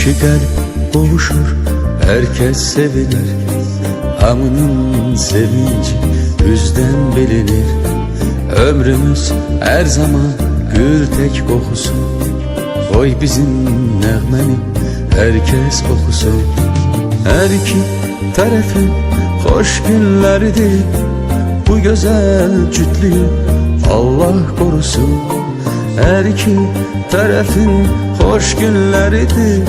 Kalp buluşur herkes sevinir. Hamının sevinci yüzden bilinir. Ömrümüz her zaman gül tek kokusu. Oy bizim nəğməni herkes okusun Her iki tarafın hoş günleridir Bu güzel cütlüğü Allah korusun Her iki tarafın hoş günleridir.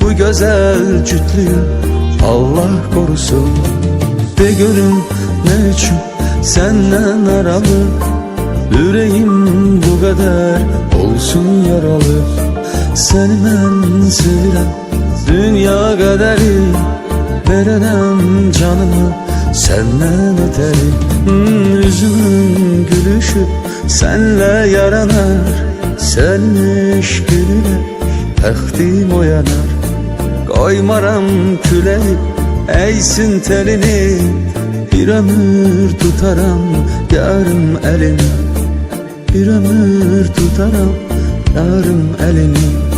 Bu güzel cütlüğü Allah korusun. De görün ne için senden aralı. Yüreğim bu kadar olsun yaralı. Seni ben sevirəm Dünya qədəri Verənəm canımı Səndən ötəri hmm, Üzümün gülüşü Sənlə yaranar Sənin eşqinlə Təxtim oyanar Qoymaram küləyi Əysin telini Bir ömür tutaram Yarım əlini. Bir ömür tutaram Yarım əlini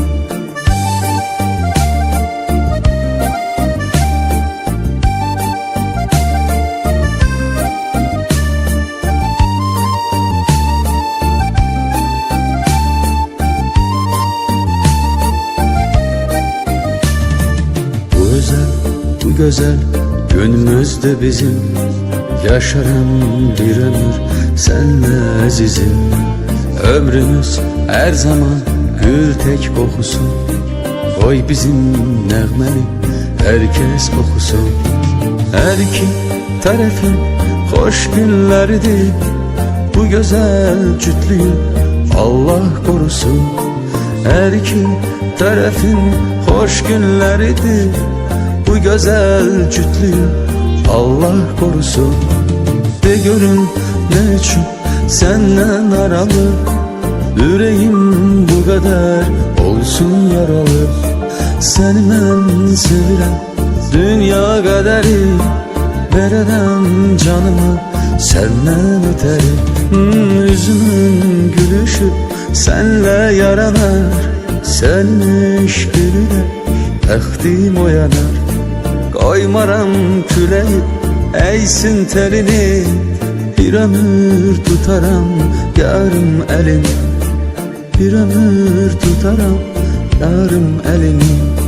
bu güzel Günümüzde bizim. Yaşaram bir ömür Senle azizim. Ömrümüz her zaman Gül tek kokusu. Oy bizim nəğməni Herkes okusun Her iki tarafın Hoş günleridir. Bu güzel cütlüğü Allah korusun. Her iki tarafın hoş günleridir Bu güzel cütlüğü Allah korusun. De görün ne için senden aralı Yüreğim bu kadar olsun yaralı. Seni ben sevirəm Dünya qədəri Verərəm canımı Səndən ötəri hmm, Üzümün gülüşü Sənlə yaranar Sənin eşqinlə Təxtim oyanar Qoymaram küləyi Əysin telini Bir ömür tutaram Yarım əlini Bir ömür tutaram Yarım əlini